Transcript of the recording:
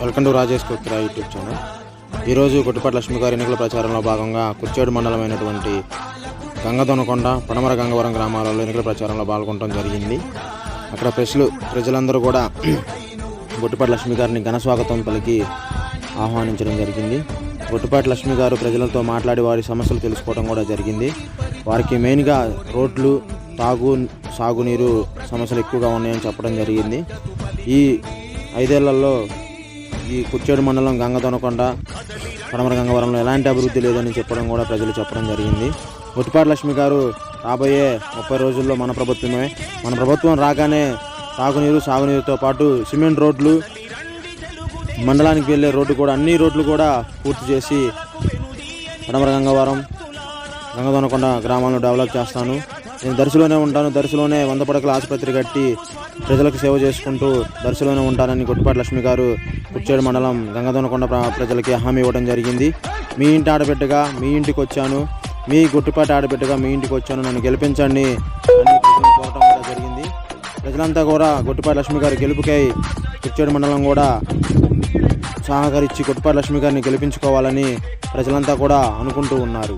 Welcome to Rajesh Kutra YouTube channel. ఈరోజు గుట్టుపాటి లక్ష్మి గారి ఎన్నికల ప్రచారంలో భాగంగా కుర్చేడు మండలమైనటువంటి గంగదొనకొండ పడమర గంగవరం గ్రామాలలో ఎన్నికల ప్రచారంలో పాల్గొనడం జరిగింది. అక్కడ ప్రజలు ప్రజలందరూ కూడా గుట్టుపాటి లక్ష్మి గారిని ఘన స్వాగతం పలికి ఆహ్వానించడం జరిగింది. గుట్టుపాటి లక్ష్మి గారు ప్రజలతో మాట్లాడి వారి సమస్యలు తెలుసుకోవడం కూడా జరిగింది. వారికి మెయిన్గా రోడ్లు తాగు సాగునీరు సమస్యలు ఎక్కువగా ఉన్నాయని చెప్పడం జరిగింది. ఈ ఐదేళ్ళలో ఈ కుర్చేడు మండలం గంగదొనకొండ పడమర గంగవరంలో ఎలాంటి అభివృద్ధి లేదని చెప్పడం కూడా ప్రజలు చెప్పడం జరిగింది. గుట్టిపాటి లక్ష్మి గారు రాబోయే ముప్పై రోజుల్లో మన ప్రభుత్వమే. మన ప్రభుత్వం రాగానే తాగునీరు సాగునీరుతో పాటు సిమెంట్ రోడ్లు మండలానికి వెళ్ళే రోడ్డు కూడా అన్ని రోడ్లు కూడా పూర్తి చేసి పడమర గంగవరం గంగదొనకొండ గ్రామాలను డెవలప్ చేస్తాను. నేను దర్శలోనే ఉంటాను. దర్శలోనే వంద పడకల ఆసుపత్రి కట్టి ప్రజలకు సేవ చేసుకుంటూ దర్శలోనే ఉంటానని గుట్టుపాటి లక్ష్మి గారు కుర్చేడు మండలం గంగదొనకొండ ప్రజలకి హామీ ఇవ్వడం జరిగింది. మీ ఇంటి ఆడబిడ్డగా మీ ఇంటికి వచ్చాను. మీ గుట్టుపాటి ఆడబిడ్డగా మీ ఇంటికి వచ్చాను. నన్ను గెలిపించండి అని ప్రజలను కోరటం కూడా జరిగింది. ప్రజలంతా కూడా గుట్టుపాటి లక్ష్మి గారి గెలుపుకై కుర్చేడు మండలం కూడా సహకరించి గుట్టిపాటి లక్ష్మి గారిని గెలిపించుకోవాలని ప్రజలంతా కూడా అనుకుంటూ ఉన్నారు.